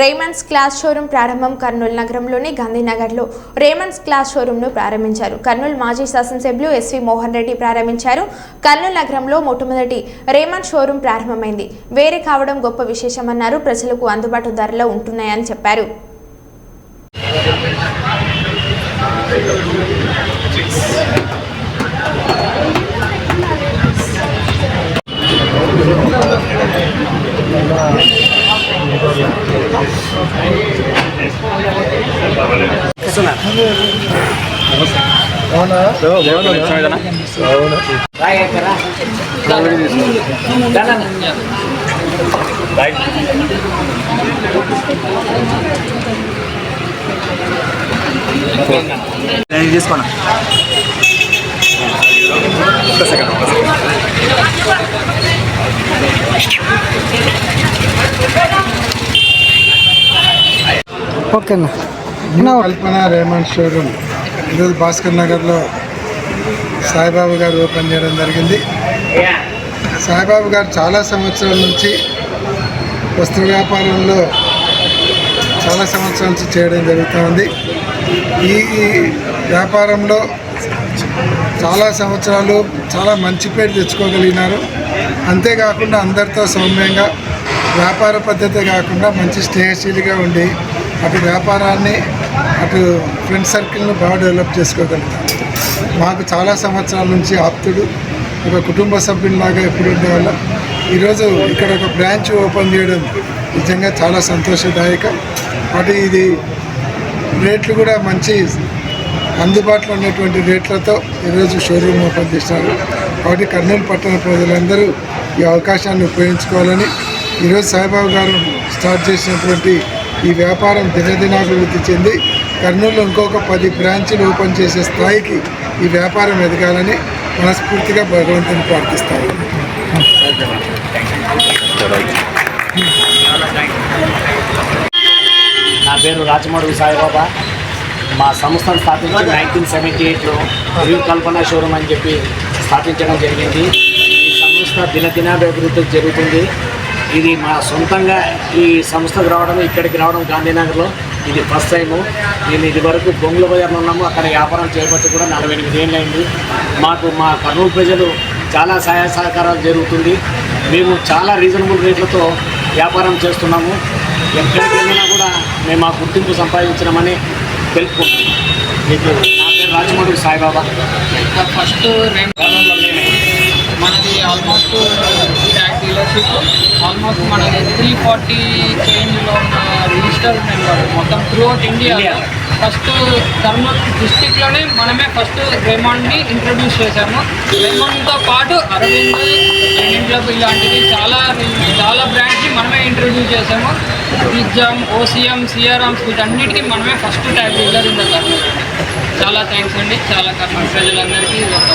Raymond's class showroom ప్రారంభం కర్నూలు నగరంలోని గాంధీనగర్లో. Raymond's class షోరూంను ప్రారంభించారు. కర్నూలు మాజీ శాసనసభ్యులు ఎస్వి మోహన్ రెడ్డి ప్రారంభించారు. కర్నూలు నగరంలో మొట్టమొదటి రేమండ్ షోరూం ప్రారంభమైంది. వేరే కావడం గొప్ప విశేషమన్నారు. ప్రజలకు అందుబాటు ధరలో ఉంటున్నాయని చెప్పారు. అవునా తీసుకోనా ఓకేనా? Kalpana Raymond showroom. ఈరోజు భాస్కర్ నగర్లో సాయిబాబు గారు ఓపెన్ చేయడం జరిగింది. సాయిబాబు గారు చాలా సంవత్సరాల నుంచి వస్త్ర వ్యాపారంలో చాలా సంవత్సరాల నుంచి చేయడం జరుగుతుంది ఈ వ్యాపారంలో చాలా సంవత్సరాలు చాలా మంచి పేరు తెచ్చుకోగలిగినారు. అంతేకాకుండా అందరితో సౌమ్యంగా వ్యాపార పద్ధతి కాకుండా మంచి స్నేహశీలిగా ఉండి అటు వ్యాపారాన్ని అటు ఫ్రెండ్ సర్కిల్ను బాగా డెవలప్ చేసుకోగలుగుతాను మాకు చాలా సంవత్సరాల నుంచి ఆప్తుడు ఒక కుటుంబ సభ్యునిలాగా ఎప్పుడు ఉండేవాళ్ళం. ఈరోజు ఇక్కడ ఒక బ్రాంచ్ ఓపెన్ చేయడం నిజంగా చాలా సంతోషదాయకం. అటు ఇది రేట్లు కూడా మంచి అందుబాటులో ఉన్నటువంటి రేట్లతో ఈరోజు షోరూమ్ ఓపెన్ చేశారు. కాబట్టి కర్నూలు పట్టణ ప్రజలందరూ ఈ అవకాశాన్ని ఉపయోగించుకోవాలని ఈరోజు సాయిబాబు గారు స్టార్ట్ చేసినటువంటి ఈ వ్యాపారం దినదినాభివృద్ధి చెంది కర్నూలులో ఇంకొక పది బ్రాంచ్లు ఓపెన్ చేసే స్థాయికి ఈ వ్యాపారం ఎదగాలని మనస్ఫూర్తిగా భగవంతుని ప్రార్థిస్తాను. నా పేరు రాజమడుగు సాయిబాబా. మా సంస్థను స్థాపించి నైన్టీన్ సెవెంటీ ఎయిట్లో. న్యూ కల్పన షోరూమ్ అని చెప్పి స్థాపించడం జరిగింది. ఈ సంస్థ దినదినాభివృద్ధి జరుగుతుంది. ఇది మా సొంతంగా ఈ సంస్థకు రావడం ఇక్కడికి రావడం గాంధీనగర్లో. ఇది ఫస్ట్ టైము నేను ఇది వరకు బొంగుల బజార్లో ఉన్నాము. అక్కడ వ్యాపారం చేపట్టి కూడా నలభై ఎనిమిది ఏళ్ళు అయింది. మాకు మా కర్నూలు ప్రజలు చాలా సహాయ సహకారాలు జరుగుతుంది. మేము చాలా రీజనబుల్ రేట్లతో వ్యాపారం చేస్తున్నాము. ఎక్కడికి వెళ్ళినా కూడా మేము ఆ గుర్తింపు సంపాదించడమని తెలుపుకుంటున్నాం. మీకు నా పేరు రాజమౌళి సాయిబాబా. ఫస్ట్ మనది ఆల్మోస్ట్ ఆల్మోస్ట్ మనది త్రీ ఫార్టీ చేంజ్లో ఉన్న రిజిస్టర్ నెంబర్ మొత్తం throughout India India. First Kurnool డిస్టిక్లోనే మనమే ఫస్ట్ రేమాండ్ని ఇంట్రడ్యూస్ చేశాము. రేమాండ్తో పాటు అరవింద్ ఇండియన్ క్లబ్ ఇలాంటివి చాలా చాలా బ్రాండ్ని మనమే ఇంట్రడ్యూస్ చేసాము పిజ్జామ్ ఓసిఎం సిఆర్ఎమ్స్ వీటన్నిటికీ మనమే first tag dealer in the చాలా థ్యాంక్స్ అండి. చాలా కర్నూలు ప్రజలందరికీ ఒక